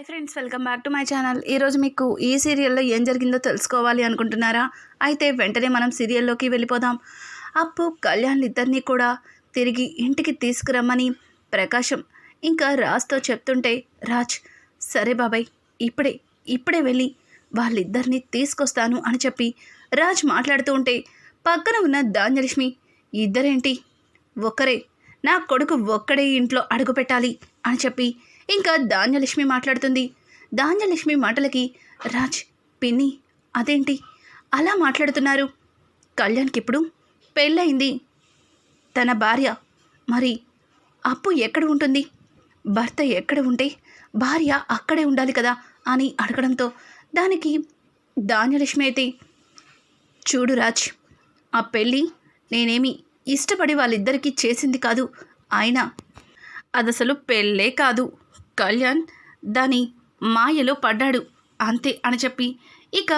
Hi friends welcome back to my channel. ఈరోజు మీకు ఈ సీరియల్లో ఏం జరిగిందో తెలుసుకోవాలి అనుకుంటున్నారా? అయితే వెంటనే మనం సీరియల్లోకి వెళ్ళిపోదాం. అప్పు కళ్యాణ్ ఇద్దరినీ కూడా తిరిగి ఇంటికి తీసుకురమ్మని ప్రకాశం ఇంకా రాజ్తో చెప్తుంటే రాజ్ సరే బాబాయ్ ఇప్పుడే ఇప్పుడే వెళ్ళి వాళ్ళిద్దరిని తీసుకొస్తాను అని చెప్పి రాజ్ మాట్లాడుతూ ఉంటే పక్కన ఉన్న ధాన్యలక్ష్మి ఇద్దరేంటి? ఒక్కరే నా కొడుకు ఒక్కడే ఇంట్లో అడుగు పెట్టాలి అని చెప్పి ఇంకా ధాన్యలక్ష్మి మాట్లాడుతుంది. ధాన్యలక్ష్మి మాటలకి రాజ్ పిన్ని అదేంటి? అలా మాట్లాడుతున్నారు. కళ్యాణ్కి ఇప్పుడు పెళ్ళయింది. తన భార్య మరి అప్పు ఎక్కడ ఉంటుంది? భర్త ఎక్కడ ఉంటే భార్య అక్కడే ఉండాలి కదా అని అడగడంతో దానికి ధాన్యలక్ష్మి అయితే చూడు రాజ్ ఆ పెళ్ళి నేనేమి ఇష్టపడి వాళ్ళిద్దరికీ చేసింది కాదు. అయినా అదసలు పెళ్ళే కాదు. కళ్యాణ్ దాని మాయలో పడ్డాడు. అంతే అని చెప్పి. ఇక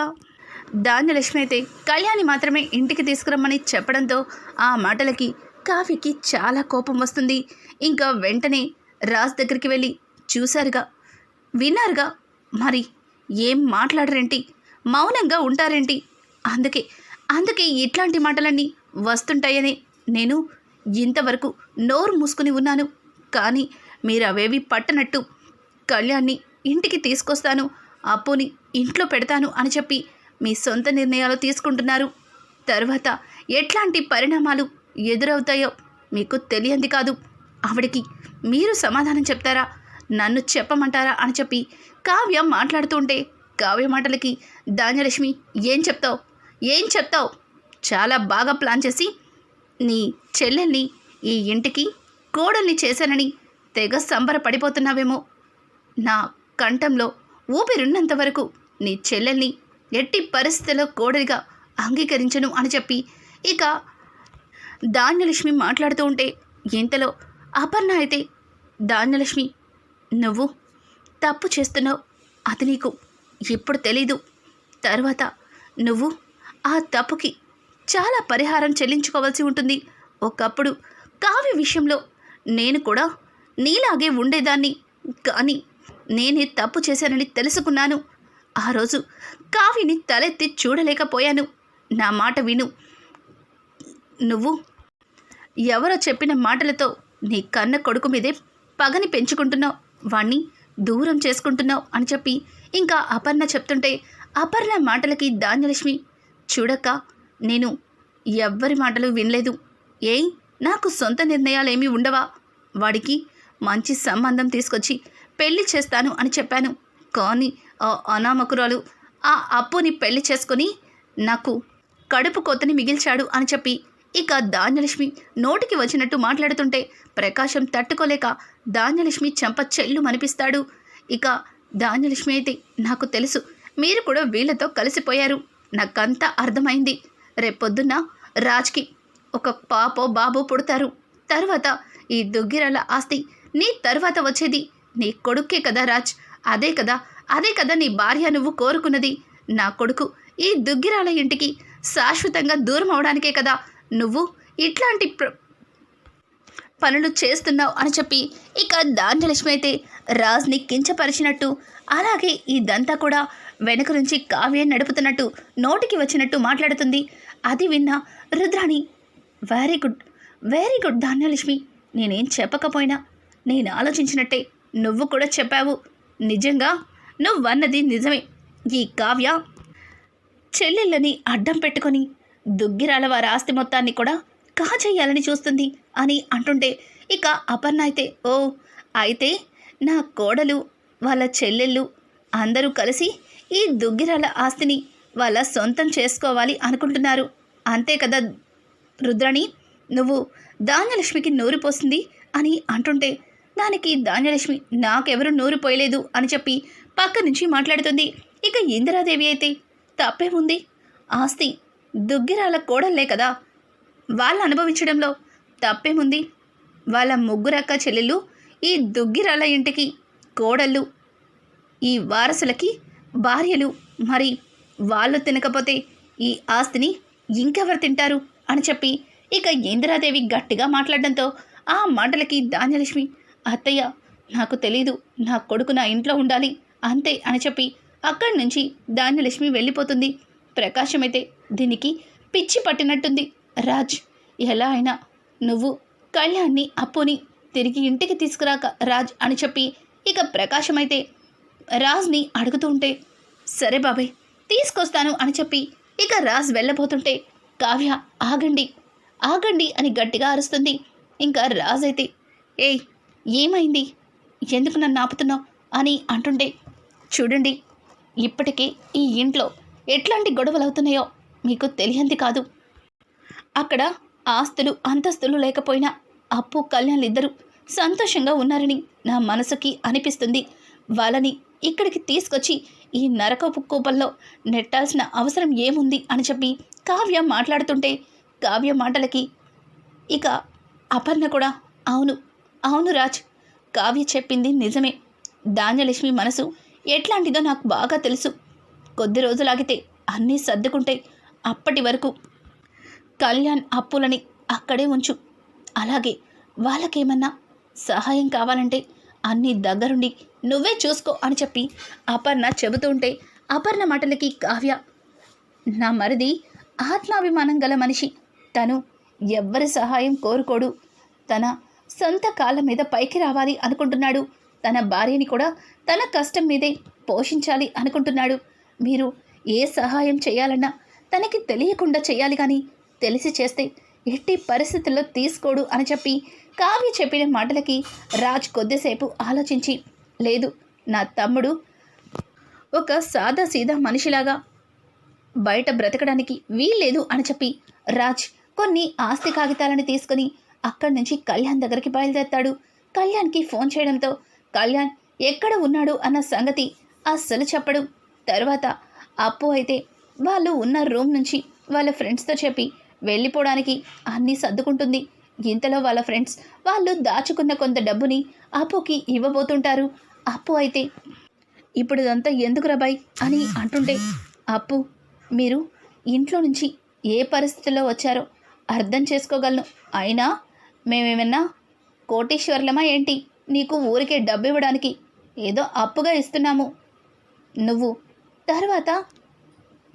ధాన్యలక్ష్మి అయితే కళ్యాణి మాత్రమే ఇంటికి తీసుకురమ్మని చెప్పడంతో ఆ మాటలకి కావ్యకి చాలా కోపం వస్తుంది. ఇంకా వెంటనే రాజ్ దగ్గరికి వెళ్ళి చూశారుగా. విన్నారుగా? మరి ఏం మాట్లాడరేంటి? మౌనంగా ఉంటారేంటి? అందుకే అందుకే ఇట్లాంటి మాటలన్నీ వస్తుంటాయని నేను ఇంతవరకు నోరు మూసుకుని ఉన్నాను. కానీ మీరు అవేవి పట్టనట్టు. కళ్యాణ్ని ఇంటికి తీసుకొస్తాను. అప్పుని ఇంట్లో పెడతాను అని చెప్పి మీ సొంత నిర్ణయాలు తీసుకుంటున్నారు. తర్వాత ఎట్లాంటి పరిణామాలు ఎదురవుతాయో మీకు తెలియంది కాదు. ఆవిడకి మీరు సమాధానం చెప్తారా? నన్ను చెప్పమంటారా? అని చెప్పి కావ్య మాట్లాడుతుంటే కావ్య మాటలకి ధాన్యలక్ష్మి ఏం చెప్తావు? ఏం చెప్తావు? చాలా బాగా ప్లాన్ చేసి నీ చెల్లెల్ని ఈ ఇంటికి కోడల్ని చేశానని తెగ సంబరపడిపోతున్నావేమో. నా కంఠంలో ఊపిరున్నంత వరకు నీ చెల్లెల్ని ఎట్టి పరిస్థితుల్లో కోడలిగా అంగీకరించను అని చెప్పి ఇక ధాన్యలక్ష్మి మాట్లాడుతూ ఉంటే ఇంతలో అపర్ణ అయితే ధాన్యలక్ష్మి నువ్వు తప్పు చేస్తున్నావు. అది నీకు ఇప్పుడు తెలీదు. తర్వాత నువ్వు ఆ తప్పుకి చాలా పరిహారం చెల్లించుకోవాల్సి ఉంటుంది. ఒకప్పుడు కావ్య విషయంలో నేను కూడా నీలాగే ఉండేదాన్ని. కానీ నేనే తప్పు చేశానని తెలుసుకున్నాను. ఆ రోజు కావ్యని తలెత్తి చూడలేకపోయాను. నా మాట విను. నువ్వు ఎవరో చెప్పిన మాటలతో నీ కన్న కొడుకు మీదే పగని పెంచుకుంటున్నావు. వాణ్ణి దూరం చేసుకుంటున్నావు అని చెప్పి ఇంకా అపర్ణ చెప్తుంటే అపర్ణ మాటలకి ధాన్యలక్ష్మి చూడక్క నేను ఎవ్వరి మాటలు వినలేదు. ఏయ్ నాకు సొంత నిర్ణయాలేమీ ఉండవా? వాడికి మంచి సంబంధం తీసుకొచ్చి పెళ్ళి చేస్తాను అని చెప్పాను. కానీ ఆ అనామకురాలు ఆ అప్పుని పెళ్ళి చేసుకొని నాకు కడుపు కొత్తని మిగిల్చాడు అని చెప్పి ఇక ధాన్యలక్ష్మి నోటికి వచ్చినట్టు మాట్లాడుతుంటే ప్రకాశం తట్టుకోలేక ధాన్యలక్ష్మి చెంప చెల్లు మనిపిస్తాడు ఇక ధాన్యలక్ష్మి అయితే నాకు తెలుసు మీరు కూడా వీళ్ళతో కలిసిపోయారు. నాకంతా అర్థమైంది. రేపొద్దున్న రాజ్కి ఒక పాపో బాబో పుడతారు. తర్వాత ఈ దుగ్గిరాల ఆస్తి నీ తర్వాత వచ్చేది. నీ కొడుకే కదా రాజ్. అదే కదా అదే కదా నీ భార్య నువ్వు కోరుకున్నది. నా కొడుకు ఈ దుగ్గిరాల ఇంటికి శాశ్వతంగా దూరం అవడానికే కదా. నువ్వు ఇట్లాంటి ప్ర- పనులు చేస్తున్నావు అని చెప్పి ఇక ధాన్యలక్ష్మి అయితే రాజ్ని కించపరిచినట్టు అలాగే ఇదంతా కూడా వెనక నుంచి కావ్యం నడుపుతున్నట్టు నోటికి వచ్చినట్టు మాట్లాడుతుంది. అది విన్న Rudrani very good very good Dhanyalakshmi నేనేం చెప్పకపోయినా నేను ఆలోచించినట్టే. నువ్వు కూడా చెప్పావు. నిజంగా నువ్వన్నది నిజమే. ఈ కావ్య చెల్లెళ్ళని అడ్డం పెట్టుకొని దుగ్గిరాల వారి ఆస్తి మొత్తాన్ని కూడా కాజేయాలని చూస్తుంది అని అంటుంటే ఇక అపర్ణ అయితే ఓ అయితే నా కోడలు వాళ్ళ చెల్లెళ్ళు అందరూ కలిసి ఈ దుగ్గిరాల ఆస్తిని వాళ్ళ సొంతం చేసుకోవాలి అనుకుంటున్నారు. అంతే కదా రుద్రాణి? నువ్వు ధాన్యలక్ష్మికి నూరిపోస్తుంది అని అంటుంటే దానికి ధాన్యలక్ష్మి నాకెవరు నూరు పోయలేదు అని చెప్పి పక్క నుంచి మాట్లాడుతుంది. ఇక ఇందిరాదేవి అయితే తప్పేముంది? ఆస్తి దుగ్గిరాల కోడల్లే కదా. వాళ్ళు అనుభవించడంలో తప్పేముంది? వాళ్ళ ముగ్గురక్క చెల్లెళ్ళు ఈ దుగ్గిరాల ఇంటికి కోడళ్ళు ఈ వారసులకి భార్యలు. మరి వాళ్ళు తినకపోతే ఈ ఆస్తిని ఇంకెవరు తింటారు? అని చెప్పి ఇక ఇందిరాదేవి గట్టిగా మాట్లాడడంతో ఆ మాటలకి ధాన్యలక్ష్మి అత్తయ్య నాకు తెలీదు. నా కొడుకు నా ఇంట్లో ఉండాలి. అంతే అని చెప్పి అక్కడి నుంచి ధాన్యలక్ష్మి వెళ్ళిపోతుంది. ప్రకాశమైతే దీనికి పిచ్చి పట్టినట్టుంది. రాజ్ ఎలా అయినా నువ్వు కళ్యాణ్ని అప్పుని తిరిగి ఇంటికి తీసుకురాక రాజ్ అని చెప్పి ఇక ప్రకాశం అయితే రాజ్ని అడుగుతూ ఉంటే సరే బాబాయ్ తీసుకొస్తాను అని చెప్పి ఇక రాజ్ వెళ్ళబోతుంటే కావ్య ఆగండి. ఆగండి అని గట్టిగా అరుస్తుంది. ఇంకా రాజ్ అయితే ఏయ్ ఏమైంది? ఎందుకు నన్ను ఆపుతున్నావు? అని అంటుండే చూడండి ఇప్పటికే ఈ ఇంట్లో ఎట్లాంటి గొడవలు అవుతున్నాయో మీకు తెలియంది కాదు. అక్కడ ఆస్తులు అంతస్తులు లేకపోయినా అప్పు కళ్యాణ్ ఇద్దరు సంతోషంగా ఉన్నారని నా మనసుకి అనిపిస్తుంది. వాళ్ళని ఇక్కడికి తీసుకొచ్చి ఈ నరకపు కూపంలో నెట్టాల్సిన అవసరం ఏముంది అని చెప్పి కావ్య మాట్లాడుతుంటే కావ్య మాటలకి ఇక అపర్ణ కూడా అవును అవును రాజ్ కావ్య చెప్పింది నిజమే. ధాన్యలక్ష్మి మనసు ఎట్లాంటిదో నాకు బాగా తెలుసు. కొద్ది రోజులాగితే అన్నీ సర్దుకుంటాయి అప్పటి వరకు. కళ్యాణ్ అప్పులని అక్కడే ఉంచు. అలాగే వాళ్ళకేమన్నా సహాయం కావాలంటే అన్నీ దగ్గరుండి నువ్వే చూసుకో అని చెప్పి అపర్ణ చెబుతూ ఉంటే అపర్ణ మాటలకి కావ్య నా మరిది ఆత్మాభిమానం గల మనిషి. తను ఎవ్వరి సహాయం కోరుకోడు. తన సొంత కాళ్ళ మీద పైకి రావాలి అనుకుంటున్నాడు. తన భార్యని కూడా తన కష్టం మీదే పోషించాలి అనుకుంటున్నాడు. మీరు ఏ సహాయం చేయాలన్నా తనకి తెలియకుండా చేయాలి కానీ తెలిసి చేస్తే ఎట్టి పరిస్థితుల్లో తీసుకోడు అని చెప్పి కావ్య చెప్పిన మాటలకి రాజ్ కొద్దిసేపు ఆలోచించి లేదు నా తమ్ముడు ఒక సాదా సీదా మనిషిలాగా బయట బ్రతకడానికి వీల్లేదు అని చెప్పి రాజ్ కొన్ని ఆస్తి కాగితాలను తీసుకుని అక్కడి నుంచి కళ్యాణ్ దగ్గరికి బయలుదేరతాడు. కళ్యాణ్కి ఫోన్ చేయడంతో కళ్యాణ్ ఎక్కడ ఉన్నాడు? అన్న సంగతి అస్సలు చెప్పడు. తర్వాత అప్పు అయితే వాళ్ళు ఉన్న రూమ్ నుంచి వాళ్ళ ఫ్రెండ్స్తో చెప్పి వెళ్ళిపోవడానికి అన్నీ సర్దుకుంటుంది. ఇంతలో వాళ్ళ ఫ్రెండ్స్ వాళ్ళు దాచుకున్న కొంత డబ్బుని అప్పుకి ఇవ్వబోతుంటారు. అప్పు అయితే ఇప్పుడు ఇదంతా ఎందుకు రబాయ్ అని అంటుంటే అప్పు మీరు ఇంట్లో నుంచి ఏ పరిస్థితుల్లో వచ్చారో అర్థం చేసుకోగలను. అయినా మేమేమన్నా కోటీశ్వర్లమా ఏంటి? నీకు ఊరికే డబ్బు ఇవ్వడానికి ఏదో అప్పుగా ఇస్తున్నాము. నువ్వు తర్వాత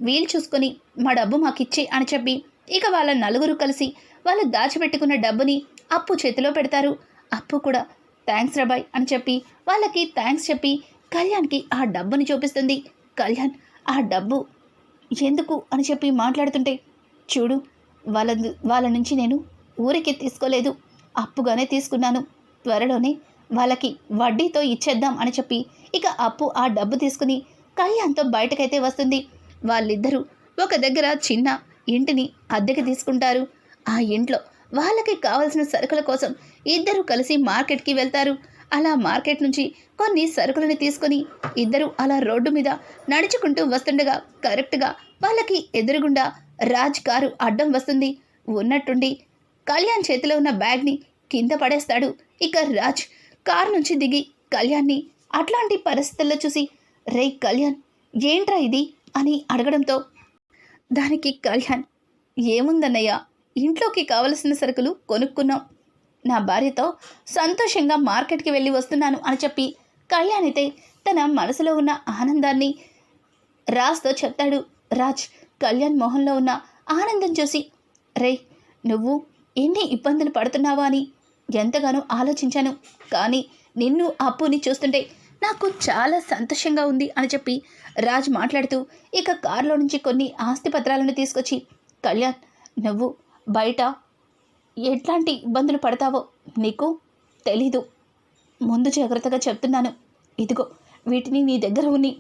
వీలు చూసుకొని మా డబ్బు మాకు అని చెప్పి ఇక వాళ్ళ నలుగురు కలిసి వాళ్ళు దాచిపెట్టుకున్న డబ్బుని అప్పు చేతిలో పెడతారు. అప్పు కూడా థ్యాంక్స్ రబాయ్ అని చెప్పి వాళ్ళకి థ్యాంక్స్ చెప్పి కళ్యాణ్కి ఆ డబ్బుని చూపిస్తుంది. కళ్యాణ్ ఆ డబ్బు ఎందుకు అని చెప్పి మాట్లాడుతుంటే చూడు వాళ్ళ వాళ్ళ నుంచి నేను ఊరికి తీసుకోలేదు. అప్పుగానే తీసుకున్నాను. త్వరలోనే వాళ్ళకి వడ్డీతో ఇచ్చేద్దాం అని చెప్పి ఇక అప్పు ఆ డబ్బు తీసుకుని కళ్యాణ్తో బయటకైతే వస్తుంది. వాళ్ళిద్దరూ ఒక దగ్గర చిన్న ఇంటిని అద్దెకి తీసుకుంటారు. ఆ ఇంట్లో వాళ్ళకి కావలసిన సరుకుల కోసం ఇద్దరు కలిసి మార్కెట్కి వెళ్తారు. అలా మార్కెట్ నుంచి కొన్ని సరుకులను తీసుకొని ఇద్దరు అలా రోడ్డు మీద నడుచుకుంటూ వస్తుండగా కరెక్ట్గా వాళ్ళకి ఎదురుగుండా రాజ్ కారు అడ్డం వస్తుంది. ఉన్నట్టుండి కళ్యాణ్ చేతిలో ఉన్న బ్యాగ్ని కింద పడేస్తాడు. ఇక రాజ్ కారు నుంచి దిగి కళ్యాణ్ని అట్లాంటి పరిస్థితుల్లో చూసి రే కళ్యాణ్ ఏంట్రా ఇది? అని అడగడంతో దానికి కళ్యాణ్ ఏముందన్నయ్య? ఇంట్లోకి కావలసిన సరుకులు కొనుక్కున్నాం. నా భార్యతో సంతోషంగా మార్కెట్కి వెళ్ళి వస్తున్నాను అని చెప్పి కళ్యాణ్ అయితే తన మనసులో ఉన్న ఆనందాన్ని రాజ్తో చెప్తాడు. రాజ్ కళ్యాణ్ మొహంలో ఉన్న ఆనందం చూసి రే నువ్వు ఎన్ని ఇబ్బందులు పడుతున్నావా అని ఎంతగానో ఆలోచించాను. కానీ నిన్ను అప్పుని చూస్తుంటే నాకు చాలా సంతోషంగా ఉంది అని చెప్పి రాజ్ మాట్లాడుతూ ఇక కారులో నుంచి కొన్ని ఆస్తి పత్రాలను తీసుకొచ్చి కళ్యాణ్ నువ్వు బయట ఎట్లాంటి ఇబ్బందులు పడతావో నీకు తెలీదు. ముందు జాగ్రత్తగా చెప్తున్నాను. ఇదిగో వీటిని నీ దగ్గర ఉన్ని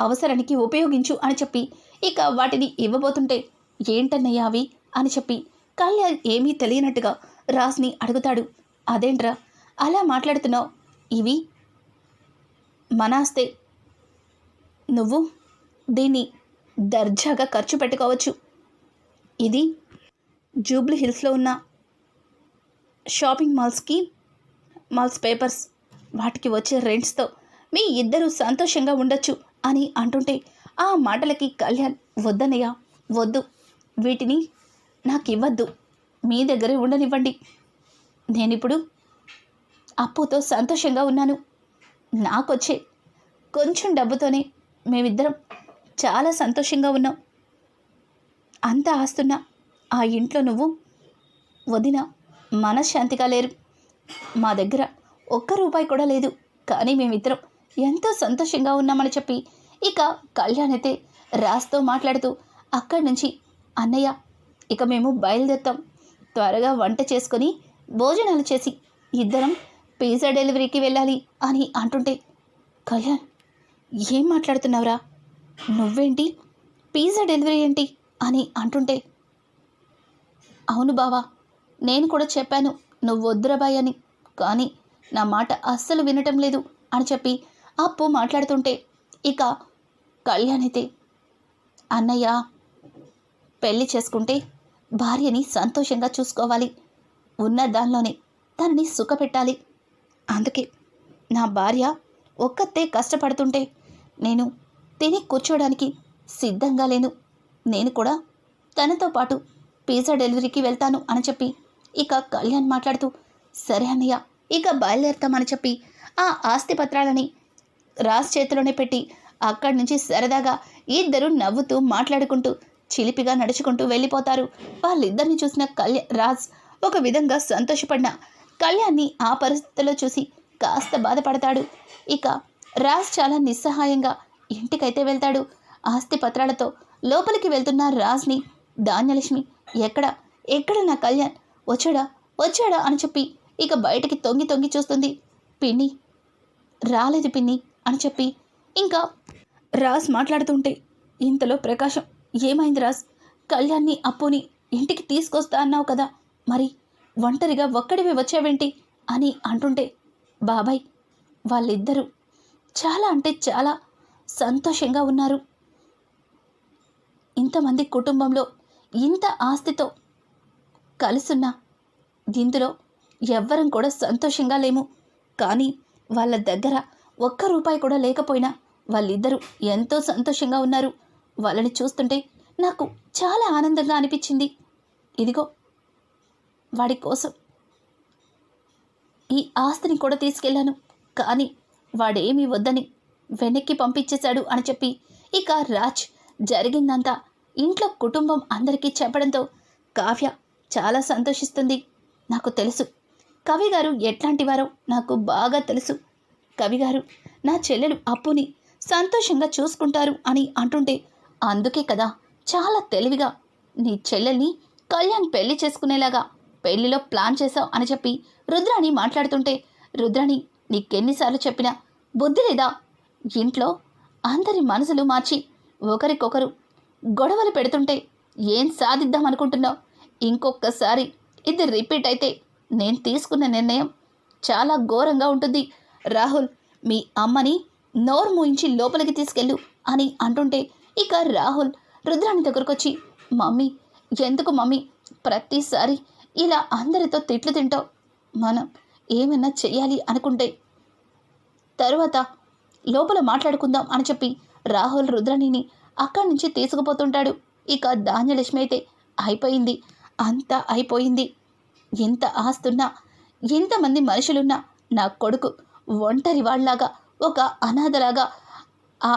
అవసరానికి ఉపయోగించు అని చెప్పి ఇక వాటిని ఇవ్వబోతుంటే ఏంటన్నయ్యా అవి? అని చెప్పి కళ్యాణ్ ఏమీ తెలియనట్టుగా రాజ్ని అడుగుతాడు. అదేంట్రా? అలా మాట్లాడుతున్నావు? ఇవి? మనాస్తే. నువ్వు దీన్ని దర్జాగా ఖర్చు పెట్టుకోవచ్చు. ఇది జూబ్లీ హిల్స్లో ఉన్న షాపింగ్ మాల్స్కి మాల్స్ పేపర్స్ వాటికి వచ్చే రెంట్స్తో మీ ఇద్దరూ సంతోషంగా ఉండొచ్చు అని అంటుంటే ఆ మాటలకి కళ్యాణ్ వద్దనయ్యా వద్దు. వీటిని నాకు ఇవ్వద్దు మీ దగ్గరే ఉండనివ్వండి. నేనిప్పుడు అప్పుతో సంతోషంగా ఉన్నాను. నాకొచ్చే కొంచెం డబ్బుతోనే మేమిద్దరం చాలా సంతోషంగా ఉన్నాం. అంత ఆస్తున్నా ఆ ఇంట్లో నువ్వు వదిన మనశ్శాంతిగా లేరు. మా దగ్గర ఒక్క రూపాయి కూడా లేదు. కానీ మేమిద్దరం ఎంతో సంతోషంగా ఉన్నామని చెప్పి ఇక కళ్యాణ్ అయితే రాస్తో మాట్లాడుతూ అక్కడి నుంచి అన్నయ్య ఇక మేము బయలుదేరుతాం. త్వరగా వంట చేసుకొని భోజనాలు చేసి ఇద్దరం పిజ్జా డెలివరీకి వెళ్ళాలి అని అంటుంటే కళ్యాణ్ ఏం మాట్లాడుతున్నావురా? నువ్వేంటి? పిజ్జా డెలివరీ ఏంటి? అని అంటుంటే అవును బావా నేను కూడా చెప్పాను నువ్వు వద్దురాబాయ్ అని. కానీ నా మాట అస్సలు వినటం లేదు అని చెప్పి అప్పు మాట్లాడుతుంటే ఇక కళ్యాణ్ అయితే అన్నయ్య పెళ్ళి చేసుకుంటే భార్యని సంతోషంగా చూసుకోవాలి. ఉన్న దానిలోనే తనని సుఖపెట్టాలి. అందుకే నా భార్య ఒక్కతే కష్టపడుతుంటే నేను తిని కూర్చోడానికి సిద్ధంగా లేను. నేను కూడా తనతో పాటు పిజ్జా డెలివరీకి వెళ్తాను అని చెప్పి ఇక కళ్యాణ్ మాట్లాడుతూ సరే అన్నయ్య ఇక బయలుదేరుతామని చెప్పి ఆ ఆస్తి పత్రాలని రాజ్ చేతిలోనే పెట్టి అక్కడి నుంచి సరదాగా ఇద్దరు నవ్వుతూ మాట్లాడుకుంటూ చిలిపిగా నడుచుకుంటూ వెళ్ళిపోతారు. వాళ్ళిద్దరిని చూసిన కళ్యాణ్ రాజ్ ఒక విధంగా సంతోషపడిన కళ్యాణ్ని ఆ పరిస్థితిలో చూసి కాస్త బాధపడతాడు. ఇక రాజ్ చాలా నిస్సహాయంగా ఇంటికైతే వెళ్తాడు. ఆస్తి పత్రాలతో లోపలికి వెళ్తున్న రాజ్ని ధాన్యలక్ష్మి ఎక్కడ ఎక్కడ నా కళ్యాణ్ వచ్చాడా వచ్చాడా అని చెప్పి ఇక బయటికి తొంగి తొంగి చూస్తుంది. పిన్ని రాలేదు పిన్ని అని చెప్పి ఇంకా రాజ్ మాట్లాడుతుంటే ఇంతలో ప్రకాశం ఏమైంది రాజ్ కళ్యాణ్ని అప్పుని ఇంటికి తీసుకొస్తా అన్నావు కదా. మరి ఒంటరిగా ఒక్కడివి వచ్చావేంటి? అని అంటుంటే బాబాయ్ వాళ్ళిద్దరూ చాలా అంటే చాలా సంతోషంగా ఉన్నారు. ఇంతమంది కుటుంబంలో ఇంత ఆస్తితో కలుసున్నా దీంతో ఎవ్వరం కూడా సంతోషంగా లేము. కానీ వాళ్ళ దగ్గర ఒక్క రూపాయి కూడా లేకపోయినా వాళ్ళిద్దరూ ఎంతో సంతోషంగా ఉన్నారు. వాళ్ళని చూస్తుంటే నాకు చాలా ఆనందంగా అనిపించింది. ఇదిగో వాడి కోసం ఈ ఆస్తిని కూడా తీసుకెళ్ళాను. కానీ వాడేమీ వద్దని వెనక్కి పంపించేశాడు అని చెప్పి ఇక రాజ్ జరిగిందంతా ఇంట్లో కుటుంబం అందరికీ చెప్పడంతో కావ్య చాలా సంతోషిస్తుంది. నాకు తెలుసు. కవి గారు ఎట్లాంటి వారో నాకు బాగా తెలుసు. కవి గారు నా చెల్లెలు అప్పుని సంతోషంగా చూసుకుంటారు అని అంటుంటే అందుకే కదా చాలా తెలివిగా. నీ చెల్లెల్ని కళ్యాణ్ పెళ్ళి చేసుకునేలాగా పెళ్ళిలో ప్లాన్ చేశావు అని చెప్పి రుద్రాణి మాట్లాడుతుంటే రుద్రాణి నీకెన్నిసార్లు చెప్పినా బుద్ధి లేదా? ఇంట్లో అందరి మనసులు మార్చి ఒకరికొకరు గొడవలు పెడుతుంటే ఏం సాధిద్దాం అనుకుంటున్నావు? ఇంకొకసారి ఇది రిపీట్ అయితే నేను తీసుకున్న నిర్ణయం చాలా ఘోరంగా ఉంటుంది. రాహుల్ మీ అమ్మని నోరు మూయించి లోపలికి తీసుకెళ్ళు అని అంటుంటే ఇక రాహుల్ రుద్రాణి దగ్గరకు వచ్చి మమ్మీ ఎందుకు మమ్మీ? ప్రతిసారి ఇలా అందరితో తిట్లు తింటావు. మనం ఏమైనా చేయాలి అనుకుంటే. తరువాత లోపల మాట్లాడుకుందాం అని చెప్పి రాహుల్ రుద్రాణిని అక్కడి నుంచి తీసుకుపోతుంటాడు. ఇక ధాన్యలక్ష్మి అయితే అయిపోయింది. అంతా అయిపోయింది. ఎంత ఆస్తున్నా ఎంతమంది మనుషులున్నా నా కొడుకు ఒంటరి వాళ్ళలాగా ఒక అనాథలాగా ఆ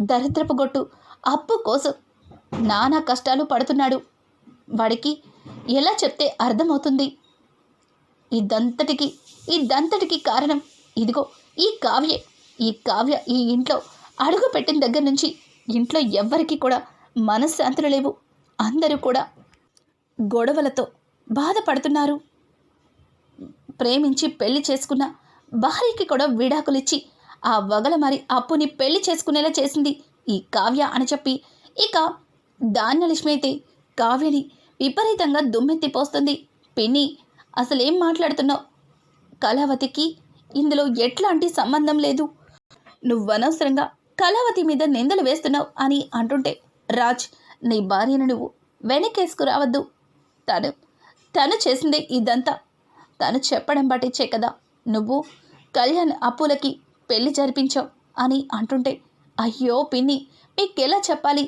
దరిద్రపు గొట్టు అప్పు కోసం నానా కష్టాలు పడుతున్నాడు. వాడికి ఎలా చెప్తే అర్థమవుతుంది? ఇదంతటికి ఇదంతటికి కారణం ఇదిగో ఈ కావ్యే. ఈ కావ్య ఈ ఇంట్లో అడుగు పెట్టిన దగ్గర నుంచి ఇంట్లో ఎవ్వరికీ కూడా మనశ్శాంతులు లేవు. అందరూ కూడా గొడవలతో బాధపడుతున్నారు. ప్రేమించి పెళ్ళి చేసుకున్న భార్యకి కూడా విడాకులిచ్చి ఆ వగల మరి అప్పుని పెళ్ళి చేసుకునేలా చేసింది ఈ కావ్య అని చెప్పి. ఇక ధాన్యలక్ష్మి అయితే కావ్యని విపరీతంగా దుమ్మెత్తిపోస్తుంది. పిన్ని అసలేం మాట్లాడుతున్నావు? కళావతికి ఇందులో ఎట్లాంటి సంబంధం లేదు. నువ్వు అనవసరంగా కళావతి మీద నిందలు వేస్తున్నావు అని అంటుంటే రాజ్ నీ భార్యను నువ్వు వెనకేసుకురావద్దు. తను తను చేసిందే ఇదంతా. తను చెప్పడం పట్టించే కదా నువ్వు కళ్యాణ్ అప్పులకి పెళ్ళి జరిపించావు అని అంటుంటే అయ్యో పిన్ని మీకెలా చెప్పాలి?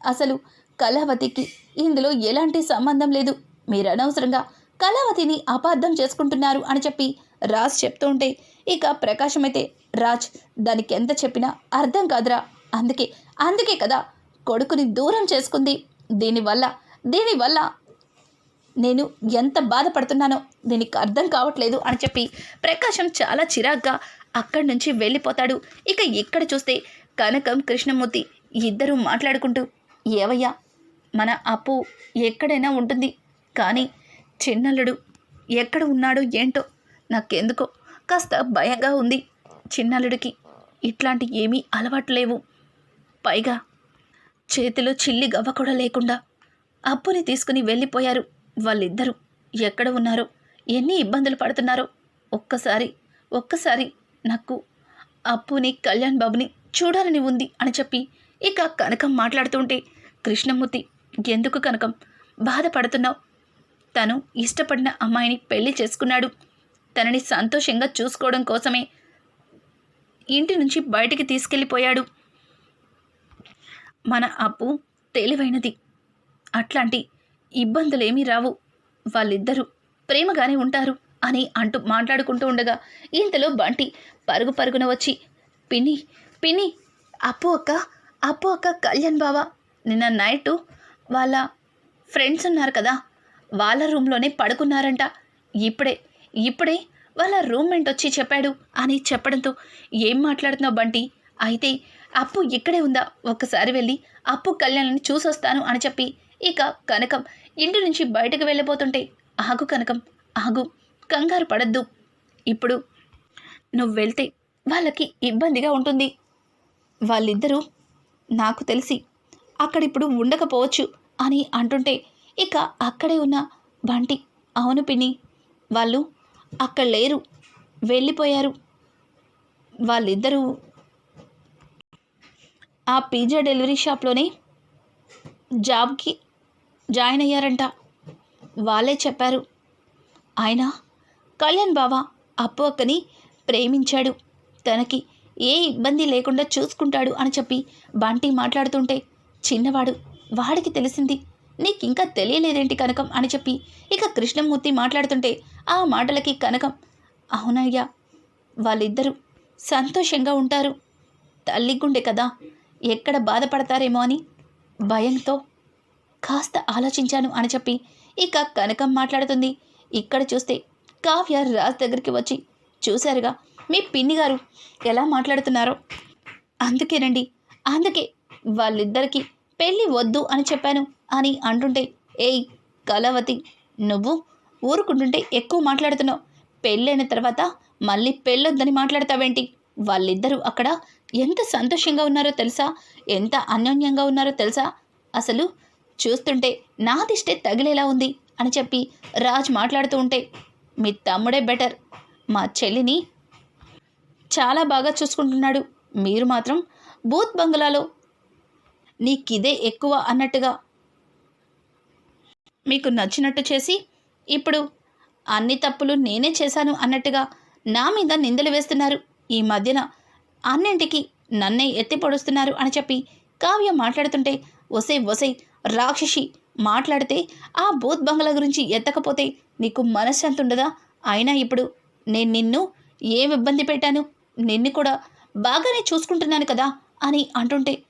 అసలు కళావతికి ఇందులో ఎలాంటి సంబంధం లేదు. మీరు అనవసరంగా కళావతిని అపార్థం చేసుకుంటున్నారు అని చెప్పి రాజ్ చెప్తూ ఉంటే ఇక ప్రకాశం అయితే రాజ్ దానికి ఎంత చెప్పినా అర్థం కాదురా. అందుకే అందుకే కదా కొడుకుని దూరం చేసుకుంది. దీనివల్ల దీనివల్ల నేను ఎంత బాధపడుతున్నానో దీనికి అర్థం కావట్లేదు అని చెప్పి ప్రకాశం చాలా చిరాగ్గా అక్కడి నుంచి వెళ్ళిపోతాడు. ఇక ఇక్కడ చూస్తే కనకం కృష్ణమూర్తి ఇద్దరూ మాట్లాడుకుంటూ ఏవయ్యా మన అప్పు ఎక్కడైనా ఉంటుంది కానీ చిన్నల్లుడు ఎక్కడ ఉన్నాడో ఏంటో నాకెందుకో కాస్త భయంగా ఉంది చిన్నల్లుడికి. ఇట్లాంటి ఏమీ అలవాటు లేవు. పైగా చేతిలో చిల్లి గవ్వ కూడా లేకుండా అప్పుని తీసుకుని వెళ్ళిపోయారు వాళ్ళిద్దరూ. ఎక్కడ ఉన్నారో? ఎన్ని ఇబ్బందులు పడుతున్నారో ఒక్కసారి ఒక్కసారి నాకు అప్పుని కళ్యాణ్ బాబుని చూడాలని ఉంది అని చెప్పి ఇక కనకం మాట్లాడుతుంటే కృష్ణమూర్తి ఎందుకు కనకం? బాధపడుతున్నావు. తను ఇష్టపడిన అమ్మాయిని పెళ్ళి చేసుకున్నాడు. తనని సంతోషంగా చూసుకోవడం కోసమే ఇంటి నుంచి బయటికి తీసుకెళ్ళిపోయాడు. మన అప్పు తెలివైనది. అట్లాంటి ఇబ్బందులేమీ రావు. వాళ్ళిద్దరూ ప్రేమగానే ఉంటారు అని అంటూ మాట్లాడుకుంటూ ఉండగా ఇంతలో బంటి పరుగు పరుగున వచ్చి పిన్ని పిన్ని అప్పు అక్క అప్పు అక్క కళ్యాణ్ బావ. నిన్న నైటు వాళ్ళ ఫ్రెండ్స్ ఉన్నారు కదా వాళ్ళ రూమ్లోనే పడుకున్నారంట. ఇప్పుడే ఇప్పుడే వాళ్ళ రూమ్మేట్ వచ్చి చెప్పాడు అని చెప్పడంతో ఏం మాట్లాడుతున్నావు బంటి? అయితే అప్పు ఇక్కడే ఉందా? ఒక్కసారి వెళ్ళి అప్పు కళ్యాణ్ని చూసొస్తాను అని చెప్పి ఇక కనకం ఇంటి నుంచి బయటకు వెళ్ళిపోతుంటే ఆగు కనకం ఆగు కంగారు పడద్దు. ఇప్పుడు నువ్వు వెళ్తే వాళ్ళకి ఇబ్బందిగా ఉంటుంది. వాళ్ళిద్దరూ నాకు తెలిసి అక్కడిప్పుడు ఉండకపోవచ్చు అని అంటుంటే ఇక అక్కడే ఉన్న బంటి అవును పిన్ని వాళ్ళు అక్కడ లేరు వెళ్ళిపోయారు. వాళ్ళిద్దరూ ఆ పిజ్జా డెలివరీ షాప్లోనే జాబ్కి జాయిన్ అయ్యారంట. వాళ్ళే చెప్పారు ఆయన కళ్యాణ్ బావ అప్పు అక్కని ప్రేమించాడు. తనకి ఏ ఇబ్బంది లేకుండా చూసుకుంటాడు అని చెప్పి బంటి మాట్లాడుతుంటే చిన్నవాడు వాడికి తెలిసింది నీకింకా తెలియలేదేంటి కనకం? అని చెప్పి ఇక కృష్ణమూర్తి మాట్లాడుతుంటే ఆ మాటలకి కనకం అవునయ్యా వాళ్ళిద్దరూ సంతోషంగా ఉంటారు. తల్లి గుండె కదా ఎక్కడ బాధపడతారేమో అని భయంతో కాస్త ఆలోచించాను అని చెప్పి ఇక కనకం మాట్లాడుతుంది. ఇక్కడ చూస్తే కావ్య రాజ్ దగ్గరికి వచ్చి చూశారుగా మీ పిన్ని గారు ఎలా మాట్లాడుతున్నారో. అందుకేనండి అందుకే వాళ్ళిద్దరికీ పెళ్ళి వద్దు అని చెప్పాను అని అంటుంటే ఏయ్ కలవతి నువ్వు ఊరుకుంటుంటే ఎక్కువ మాట్లాడుతున్నావు. పెళ్ళైన తర్వాత మళ్ళీ పెళ్ళొద్దని మాట్లాడతావేంటి? వాళ్ళిద్దరూ అక్కడ ఎంత సంతోషంగా ఉన్నారో తెలుసా? ఎంత అన్యోన్యంగా ఉన్నారో తెలుసా? అసలు చూస్తుంటే నా దిష్టే తగిలేలా ఉంది అని చెప్పి రాజ్ మాట్లాడుతూ ఉంటే మీ తమ్ముడే బెటర్. మా చెల్లిని చాలా బాగా చూసుకుంటున్నాడు. మీరు మాత్రం బూత్ బంగ్లాలో నీకిదే ఎక్కువ అన్నట్టుగా మీకు నచ్చినట్టు చేసి ఇప్పుడు అన్ని తప్పులు నేనే చేశాను అన్నట్టుగా నా మీద నిందలు వేస్తున్నారు. ఈ మధ్యన అన్నింటికి నన్నే ఎత్తి పొడుస్తున్నారు అని చెప్పి కావ్య మాట్లాడుతుంటే ఒసే ఒసే రాక్షసి మాట్లాడితే ఆ బూత్ బంగ్లా గురించి ఎత్తకపోతే నీకు మనశ్శాంతి ఉండదా? అయినా ఇప్పుడు నేను నిన్ను ఏం ఇబ్బంది పెట్టాను? నిన్ను కూడా బాగానే చూసుకుంటున్నాను కదా అని అంటుంటే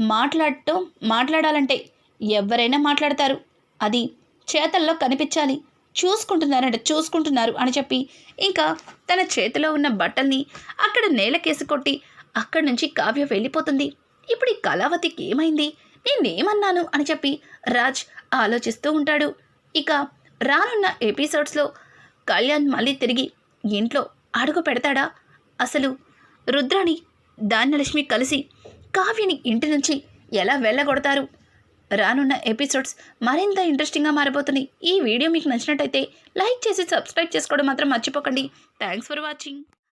మాట్లాడటం మాట్లాడాలంటే ఎవరైనా మాట్లాడతారు. అది చేతల్లో కనిపించాలి. చూసుకుంటున్నారంట చూసుకుంటున్నారు అని చెప్పి ఇంకా తన చేతిలో ఉన్న బట్టల్ని అక్కడ నేలకేసి కొట్టి అక్కడి నుంచి కావ్య వెళ్ళిపోతుంది. ఇప్పుడు ఈ కళావతికి ఏమైంది? నేనేమన్నాను అని చెప్పి రాజ్ ఆలోచిస్తూ ఉంటాడు. ఇక రానున్న ఎపిసోడ్స్లో కళ్యాణ్ మళ్ళీ తిరిగి ఇంట్లో అడుగు పెడతాడా? అసలు రుద్రాణి ధాన్యలక్ష్మి కలిసి కావ్యని ఇంటి నుంచి ఎలా వెళ్ళగొడతారు? రానున్న ఎపిసోడ్స్ మరింత ఇంట్రెస్టింగ్గా మారిపోతున్నాయి ఈ వీడియో మీకు నచ్చినట్టయితే లైక్ చేసి సబ్స్క్రైబ్ చేసుకోవడం మాత్రం మర్చిపోకండి. Thanks for watching.